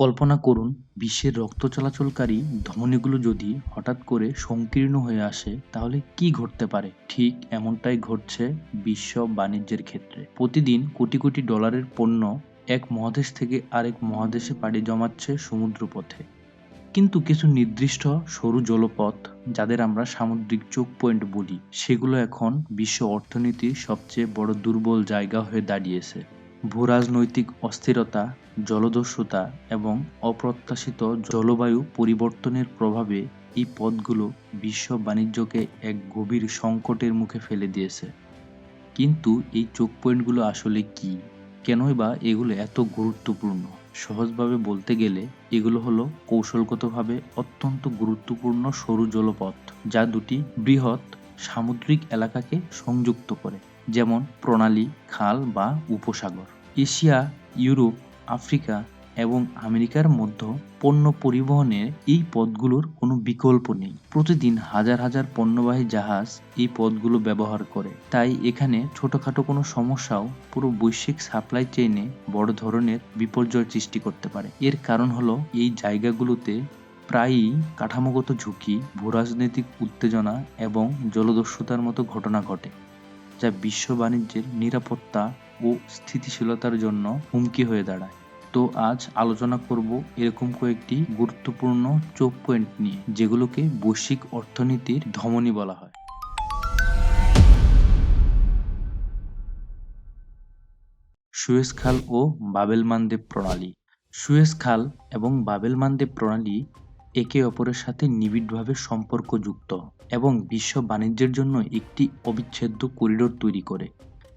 কল্পনা করুন, বিশ্বের রক্ত চলাচলকারী ধমনীগুলো যদি হঠাৎ করে সংকীর্ণ হয়ে আসে, তাহলে কি ঘটতে পারে? ঠিক এমনটাই ঘটছে বিশ্ব বাণিজ্যের ক্ষেত্রে। প্রতিদিন কোটি কোটি ডলারের পণ্য এক মহাদেশ থেকে আরেক মহাদেশে পাড়ি জমাচ্ছে সমুদ্রপথে। কিন্তু কিছু নির্দিষ্ট সরু জলপথ, যাদের আমরা সামুদ্রিক চোখ পয়েন্ট বলি, সেগুলো এখন বিশ্ব অর্থনীতির সবচেয়ে বড় দুর্বল জায়গা হয়ে দাঁড়িয়েছে। ভূরাজনৈতিক অস্থিরতা, জলদস্যুতা এবং অপ্রত্যাশিত জলবায়ু পরিবর্তনের প্রভাবে এই পথগুলো বিশ্ব বাণিজ্যকে এক গভীর সংকটের মুখে ফেলে দিয়েছে। কিন্তু এই চোখ পয়েন্টগুলো আসলে কি? কেনই বা এগুলো এত গুরুত্বপূর্ণ? সহজভাবে বলতে গেলে, এগুলো হলো কৌশলগতভাবে অত্যন্ত গুরুত্বপূর্ণ সরু জলপথ, যা দুটি বৃহৎ সামুদ্রিক এলাকাকে সংযুক্ত করে। যেমন প্রণালী, খাল বা উপসাগর। এশিয়া, ইউরোপ, আফ্রিকা এবং আমেরিকার মধ্যে পণ্য পরিবহনের এই পথগুলোর কোনো বিকল্প নেই। প্রতিদিন হাজার হাজার পণ্যবাহী জাহাজ এই পথগুলো ব্যবহার করে। তাই এখানে ছোটখাটো কোনো সমস্যাও পুরো বৈশ্বিক সাপ্লাই চেইনে বড় ধরনের বিপর্যয় সৃষ্টি করতে পারে। এর কারণ হলো এই জায়গাগুলোতে প্রায়ই কাঠামোগত ঝুঁকি, ভূরাজনৈতিক উত্তেজনা এবং জলদস্যুতার মতো ঘটনা ঘটে। যা বিশ্ব বাণিজ্যের নিরাপত্তা ও স্থিতিশীলতার জন্য হুমকি হয়ে দাঁড়ায়। তো আজ আলোচনা করব এরকম কয়েকটি গুরুত্বপূর্ণ চোখ পয়েন্ট নিয়ে, যেগুলোকে বৈশ্বিক অর্থনীতির ধমনী বলা হয়। সুয়েজ খাল ও বাবেল মানদেব প্রণালী। সুয়েজ খাল এবং বাবেল মানদেব প্রণালী একে অপরের সাথে নিবিড়ভাবে সম্পর্কযুক্ত এবং বিশ্ব বাণিজ্যের জন্য একটি অবিচ্ছেদ্য করিডোর তৈরি করে।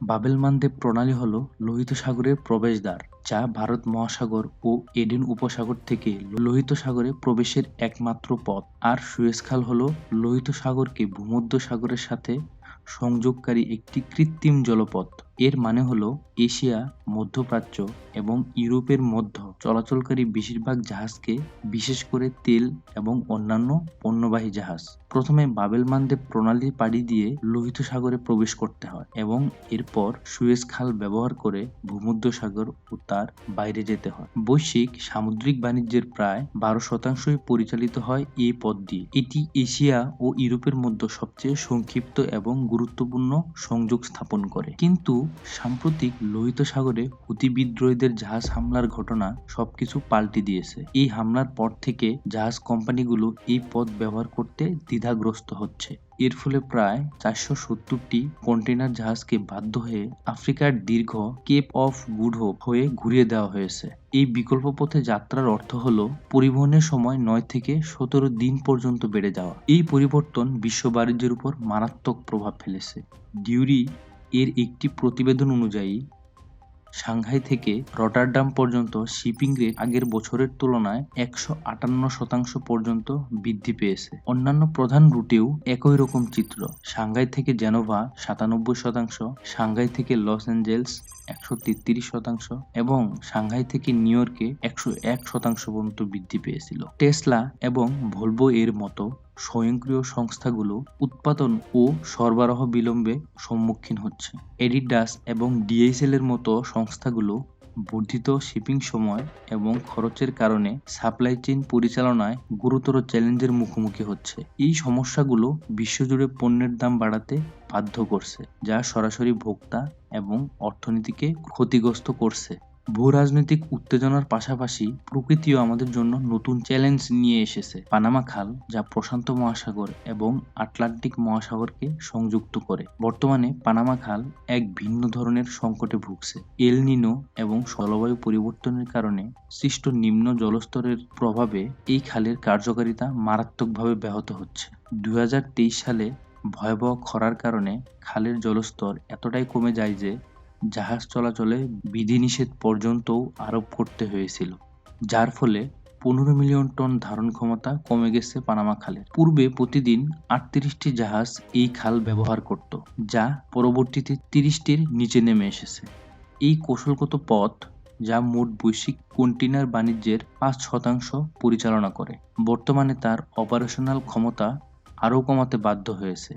বাবেল মানদেব প্রণালী হল লোহিত সাগরের প্রবেশদ্বার, যা ভারত মহাসাগর ও এডেন উপসাগর থেকে লোহিত সাগরে প্রবেশের একমাত্র পথ। আর সুয়েজ খাল হল লোহিত সাগরকে ভূমধ্য সাগরের সাথে সংযোগকারী একটি কৃত্রিম জলপথ। এর মানে হলো এশিয়া, মধ্যপ্রাচ্য এবং ইউরোপের মধ্য চলাচলকারী বেশিরভাগ জাহাজকে বিশেষ করে তেল এবং অন্যান্য পণ্যবাহী জাহাজ। প্রথমে বাবেল মানদেব প্রণালী পাড়ি দিয়ে লোহিত সাগরে প্রবেশ করতে হয় এবং এরপর সুয়েজ খাল ব্যবহার করে ভূমধ্য সাগর ও তার বাইরে যেতে হয়। বৈশ্বিক সামুদ্রিক বাণিজ্যের প্রায় বারো শতাংশই পরিচালিত হয় এই পথ দিয়ে। এটি এশিয়া ও ইউরোপের মধ্যে সবচেয়ে সংক্ষিপ্ত এবং গুরুত্বপূর্ণ সংযোগ স্থাপন করে। কিন্তু সাম্প্রতিক লোহিত সাগরে হুতি বিদ্রোহীদের জাহাজ হামলার ঘটনা সবকিছু পাল্টে দিয়েছে। এই হামলার পর থেকে জাহাজ কোম্পানিগুলো এই পথ ব্যবহার করতে দ্বিধাগ্রস্ত হচ্ছে। এর ফলে প্রায় চারশো সত্তরটি কন্টেইনার জাহাজকে বাধ্য হয়ে আফ্রিকার দীর্ঘ কেপ অফ গুড হোপ হয়ে ঘুরিয়ে দেওয়া হয়েছে। এই বিকল্প পথে যাত্রার অর্থ হল পরিবহনের সময় নয় থেকে সতেরো দিন পর্যন্ত বেড়ে যাওয়া। এই পরিবর্তন বিশ্ব বাণিজ্যের উপর মারাত্মক প্রভাব ফেলেছে। ডিউরি এর একটি প্রতিবেদন অনুযায়ী, সাংহাই থেকে রটারডাম পর্যন্ত শিপিং রেট আগের বছরের তুলনায় একশো আটান্ন শতাংশ পর্যন্ত বৃদ্ধি পেয়েছে। অন্যান্য প্রধান রুটেও একই রকম চিত্র। সাংহাই থেকে জেনোভা সাতানব্বই শতাংশ, সাংহাই থেকে লস অ্যাঞ্জেলস একশো তেত্রিশ শতাংশ এবং সাংহাই থেকে নিউ ইয়র্কে একশো এক শতাংশ পর্যন্ত বৃদ্ধি পেয়েছিল। টেসলা এবং ভলভো এর মতো স্বয়ংক্রিয় সংস্থাগুলো উৎপাদন ও সরবরাহ বিলম্বে সম্মুখীন হচ্ছে। এডিডাস এবং ডিএসএল এর মতো সংস্থাগুলো বর্ধিত শিপিং সময় এবং খরচের কারণে সাপ্লাই চেইন পরিচালনায় গুরুতর চ্যালেঞ্জের মুখোমুখি হচ্ছে। এই সমস্যাগুলো বিশ্বজুড়ে পণ্যের দাম বাড়াতে বাধ্য করছে, যা সরাসরি ভোক্তা এবং অর্থনীতিকে ক্ষতিগ্রস্ত করছে। ভূ-রাজনৈতিক উত্তেজনার পাশাপাশি প্রকৃতিও আমাদের জন্য নতুন চ্যালেঞ্জ নিয়ে এসেছে। পানামা খাল, যা প্রশান্ত মহাসাগর এবং আটলান্টিক মহাসাগরকে সংযুক্ত করে। বর্তমানে পানামা খাল এক ভিন্ন ধরনের সংকটে ভুগছে। এল নিনো এবং জলবায়ু পরিবর্তনের কারণে সৃষ্ট নিম্ন জলস্তরের প্রভাবে এই খালের কার্যকারিতা মারাত্মকভাবে ব্যাহত হচ্ছে। দু হাজার তেইশ সালে ভয়াবহ খরার কারণে খালের জলস্তর এতটাই কমে যায় যে জাহাজ চলাচলে বিধিনিষেধ পর্যন্তও আরোপ করতে হয়েছিল, যার ফলে পনেরো মিলিয়ন টন ধারণ ক্ষমতা কমে গেছে পানামা খালের পূর্বে প্রতিদিন আটত্রিশটি জাহাজ এই খাল ব্যবহার করত, যা পরবর্তীতে তিরিশটির নিচে নেমে এসেছে। এই কৌশলগত পথ, যা মোট বৈশ্বিক কন্টেনার বাণিজ্যের পাঁচ শতাংশ পরিচালনা করে, বর্তমানে তার অপারেশনাল ক্ষমতা আরও কমাতে বাধ্য হয়েছে,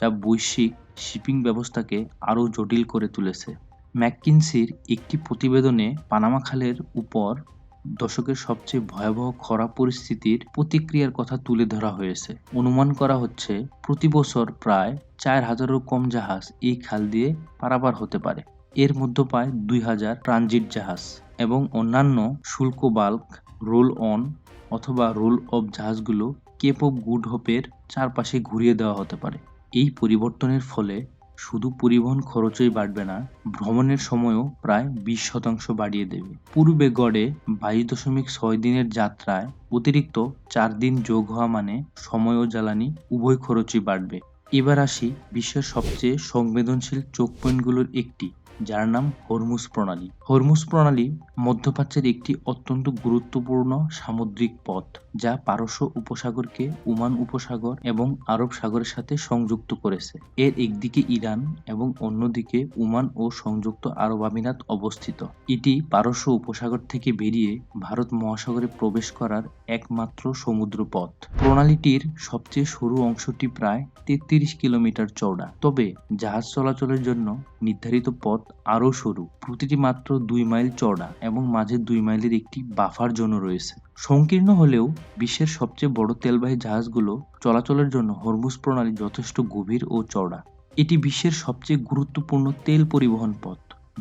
যা বৈশ্বিক শিপিং ব্যবস্থাকে আরও জটিল করে তুলেছে। ম্যাককিনসির একটি প্রতিবেদনে পানামা খালের উপর দশকের সবচেয়ে ভয়াবহ খরা পরিস্থিতির প্রতিক্রিয়ার কথা তুলে ধরা হয়েছে। অনুমান করা হচ্ছে, প্রতি বছর প্রায় চার হাজারও কম জাহাজ এই খাল দিয়ে পারাপার হতে পারে। এর মধ্যে প্রায় দুই হাজার ট্রানজিট জাহাজ এবং অন্যান্য শুল্ক বাল্ক, রোল অন অথবা রোল অফ জাহাজগুলো কেপ অফ গুড হোপের চারপাশে ঘুরিয়ে দেওয়া হতে পারে। এই পরিবর্তনের ফলে শুধু পরিবহন খরচই বাড়বে না, ভ্রমণের সময়ও প্রায় বিশ শতাংশ বাড়িয়ে দেবে। পূর্বে গড়ে বাইশ দশমিক ছয় দিনের যাত্রায় অতিরিক্ত চার দিন যোগ হওয়া মানে সময় ও জ্বালানি উভয় খরচই বাড়বে। এবার আসি বিশ্বের সবচেয়ে সংবেদনশীল চোখ পয়েন্টগুলোর একটি। যার নাম হরমুজ প্রণালী। হরমুজ প্রণালী মধ্যপ্রাচ্যের একটি অত্যন্ত গুরুত্বপূর্ণ সামুদ্রিক পথ, যা পারস্য উপসাগরকে ওমান উপসাগর এবং আরব সাগরের সাথে সংযুক্ত করেছে। এর একদিকে ইরান এবং অন্যদিকে ওমান ও সংযুক্ত আরব আমিরাত অবস্থিত। এটি পারস্য উপসাগর থেকে বেরিয়ে ভারত মহাসাগরে প্রবেশ করার একমাত্র সমুদ্র পথ প্রণালীটির সবচেয়ে সরু অংশটি প্রায় তেত্রিশ কিলোমিটার চওড়া। তবে জাহাজ চলাচলের জন্য নির্ধারিত পথ আরও সরু। প্রতিটি মাত্র দুই মাইল চওড়া এবং মাঝে দুই মাইলের একটি বাফার জোনও রয়েছে। সংকীর্ণ হলেও বিশ্বের সবচেয়ে বড় তেলবাহী জাহাজগুলো চলাচলের জন্য হরমুজ প্রণালী যথেষ্ট গভীর ও চওড়া। এটি বিশ্বের সবচেয়ে গুরুত্বপূর্ণ তেল পরিবহন পথ,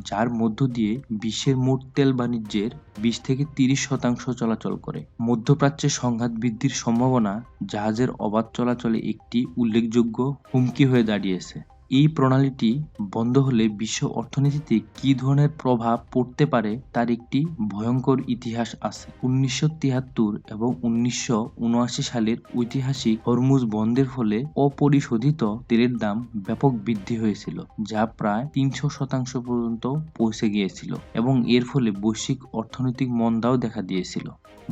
যার মধ্য দিয়ে বিশ্বের মোট তেল বাণিজ্যের বিশ থেকে তিরিশ শতাংশ চলাচল করে। মধ্যপ্রাচ্যে সংঘাত বৃদ্ধির সম্ভাবনা জাহাজের অবাধ চলাচলে একটি উল্লেখযোগ্য হুমকি হয়ে দাঁড়িয়েছে। এই প্রণালীটি বন্ধ হলে বিশ্ব অর্থনীতিতে কী ধরনের প্রভাব পড়তে পারে তার একটি ভয়ঙ্কর ইতিহাস আছে। উনিশশো তিয়াত্তর এবং উনিশশো উনআশি সালের ঐতিহাসিক হরমুজ বন্ধের ফলে অপরিশোধিত তেলের দাম ব্যাপক বৃদ্ধি হয়েছিল, যা প্রায় তিনশো শতাংশ পর্যন্ত পৌঁছে গিয়েছিল এবং এর ফলে বৈশ্বিক অর্থনৈতিক মন্দাও দেখা দিয়েছিল।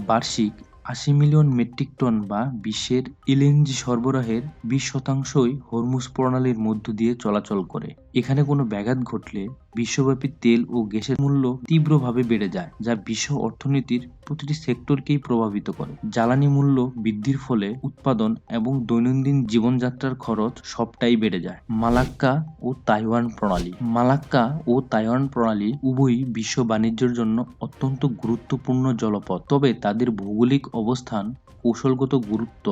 বার্ষিক আশি মিলিয়ন মেট্রিক টন বা বিশ্বের এলএনজি সরবরাহের বিশ শতাংশই হরমুজ প্রণালীর মধ্য দিয়ে চলাচল করে। এখানে কোনো ব্যাঘাত ঘটলে বিশ্বব্যাপী তেল ও গ্যাসের মূল্য তীব্রভাবে বেড়ে যায়, যা বিশ্ব অর্থনীতির প্রতিটি সেক্টরকেই প্রভাবিত করে। জ্বালানি মূল্য বৃদ্ধির ফলে উৎপাদন এবং দৈনন্দিন জীবনযাত্রার খরচ সবটাই বেড়ে যায়। মালাক্কা ও তাইওয়ান প্রণালী। মালাক্কা ও তাইওয়ান প্রণালী উভয়ই বিশ্ব বাণিজ্যের জন্য অত্যন্ত গুরুত্বপূর্ণ জলপথ। তবে তাদের ভৌগোলিক অবস্থান, কৌশলগত গুরুত্ব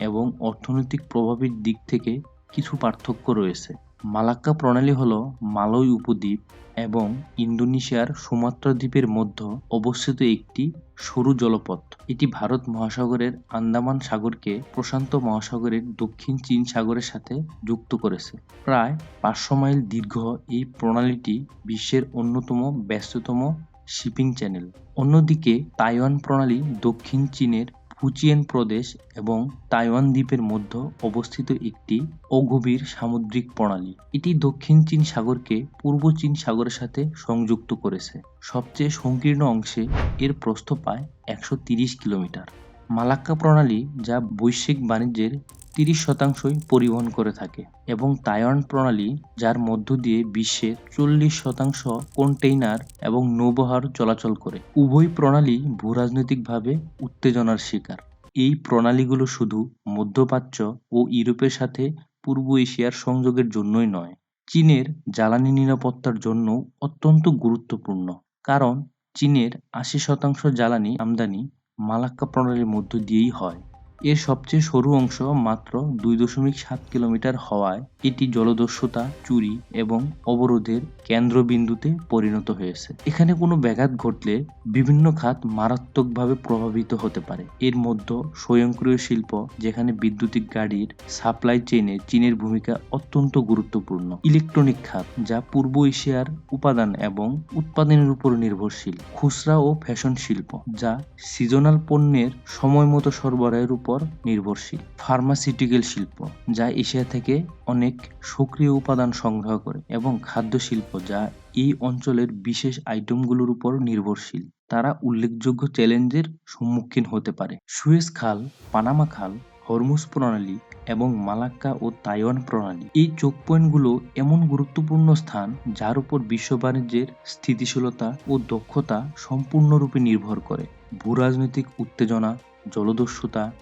এবং অর্থনৈতিক প্রভাবের দিক থেকে কিছু পার্থক্য রয়েছে। মালাক্কা প্রণালী হল মালয় উপদ্বীপ এবং ইন্দোনেশিয়ার সুমাত্রা দ্বীপের মধ্যে অবস্থিত একটি সরু জলপথ। এটি ভারত মহাসাগরের আন্দামান সাগরকে প্রশান্ত মহাসাগরের দক্ষিণ চীন সাগরের সাথে যুক্ত করেছে। প্রায় পাঁচশো মাইল দীর্ঘ এই প্রণালীটি বিশ্বের অন্যতম ব্যস্ততম শিপিং চ্যানেল। অন্যদিকে তাইওয়ান প্রণালী দক্ষিণ চীনের ফুচিয়েন প্রদেশ এবং তাইওয়ান দ্বীপের মধ্যে অবস্থিত একটি অগভীর সামুদ্রিক প্রণালী। এটি দক্ষিণ চীন সাগরকে পূর্ব চীন সাগরের সাথে সংযুক্ত করেছে। সবচেয়ে সংকীর্ণ অংশে এর প্রস্থ পায় একশো কিলোমিটার। মালাক্কা প্রণালী যা বৈশ্বিক বাণিজ্যের তিরিশ শতাংশই পরিবহন করে থাকে এবং তাইওয়ান প্রণালী, যার মধ্য দিয়ে বিশ্বের চল্লিশ শতাংশ কন্টেইনার এবং নৌবহর চলাচল করে। উভয় প্রণালী ভূরাজনৈতিকভাবে উত্তেজনার শিকার। এই প্রণালীগুলো শুধু মধ্যপ্রাচ্য ও ইউরোপের সাথে পূর্ব এশিয়ার সংযোগের জন্যই নয়, চীনের জ্বালানি নিরাপত্তার জন্য অত্যন্ত গুরুত্বপূর্ণ। কারণ, চীনের আশি শতাংশ জ্বালানি আমদানি মালাক্কা প্রণালীর মধ্য দিয়েই হয়। এর সবচেয়ে সরু অংশ মাত্র দুই দশমিক সাত কিলোমিটার হওয়ায় এটি জলদস্যুতা, চুরি এবং অবরোধের কেন্দ্রবিন্দুতে পরিণত হয়েছে। এখানে কোনো ব্যাঘাত ঘটলে বিভিন্ন খাত মারাত্মকভাবে প্রভাবিত হতে পারে। এর মধ্যে স্বয়ংক্রিয় শিল্প, যেখানে বৈদ্যুতিক গাড়ির সাপ্লাই চেইনে চীনের ভূমিকা অত্যন্ত গুরুত্বপূর্ণ। ইলেকট্রনিক খাত, যা পূর্ব এশিয়ার উপাদান এবং উৎপাদনের উপর নির্ভরশীল। খুচরা ও ফ্যাশন শিল্প, যা সিজনাল পণ্যের সময় মতো সরবরাহের উপর নির্ভরশীল ফার্মাসিউটিক্যাল শিল্প, যা এশিয়া থেকে অনেক সক্রিয় উপাদান সংগ্রহ করে এবং খাদ্য শিল্প, যা এই অঞ্চলের বিশেষ আইটেমগুলোর উপর নির্ভরশীল। তারা উল্লেখযোগ্য চ্যালেঞ্জের সম্মুখীন হতে পারে। সুয়েজ খাল, পানামা খাল, হরমুজ প্রণালী এবং মালাক্কা ও তাইওয়ান প্রণালী। এই চোখ পয়েন্টগুলো এমন গুরুত্বপূর্ণ স্থান যার উপর বিশ্ব বাণিজ্যের স্থিতিশীলতা ও দক্ষতা সম্পূর্ণরূপে নির্ভর করে। ভূরাজনৈতিক উত্তেজনা, জলদস্যুতা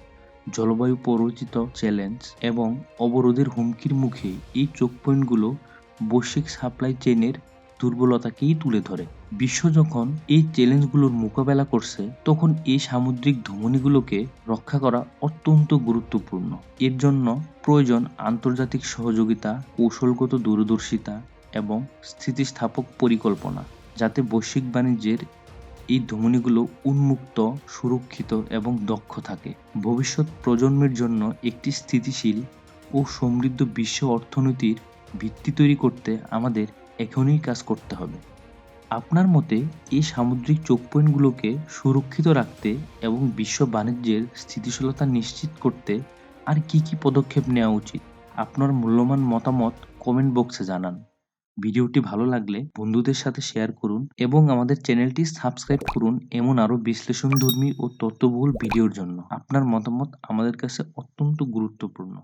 জলবায়ু পরিচিত চ্যালেঞ্জ এবং অবরোধের হুমকির মুখে এই চোখ পয়েন্টগুলো বৈশ্বিক সাপ্লাই চেইনের দুর্বলতাকেই তুলে ধরে। বিশ্ব যখন এই চ্যালেঞ্জগুলোর মোকাবেলা করছে, তখন এই সামুদ্রিক ধমনীগুলোকে রক্ষা করা অত্যন্ত গুরুত্বপূর্ণ। এর জন্য প্রয়োজন আন্তর্জাতিক সহযোগিতা, কৌশলগত দূরদর্শিতা এবং স্থিতিস্থাপক পরিকল্পনা, যাতে বৈশ্বিক বাণিজ্যের এই ধমনীগুলো উন্মুক্ত, সুরক্ষিত এবং দক্ষ থাকে। ভবিষ্যৎ প্রজন্মের জন্য একটি স্থিতিশীল ও সমৃদ্ধ বিশ্ব অর্থনীতির ভিত্তি তৈরি করতে আমাদের এখনই কাজ করতে হবে। আপনার মতে এই সামুদ্রিক চোখ পয়েন্টগুলোকে সুরক্ষিত রাখতে এবং বিশ্ব বাণিজ্যের স্থিতিশীলতা নিশ্চিত করতে আর কি কি পদক্ষেপ নেওয়া উচিত? আপনার মূল্যবান মতামত কমেন্ট বক্সে জানান। ভিডিওটি ভালো লাগলে বন্ধুদের সাথে শেয়ার করুন এবং আমাদের চ্যানেলটি সাবস্ক্রাইব করুন এমন আরও বিশ্লেষণধর্মী ও তথ্যবহুল ভিডিওর জন্য। আপনার মতামত আমাদের কাছে অত্যন্ত গুরুত্বপূর্ণ।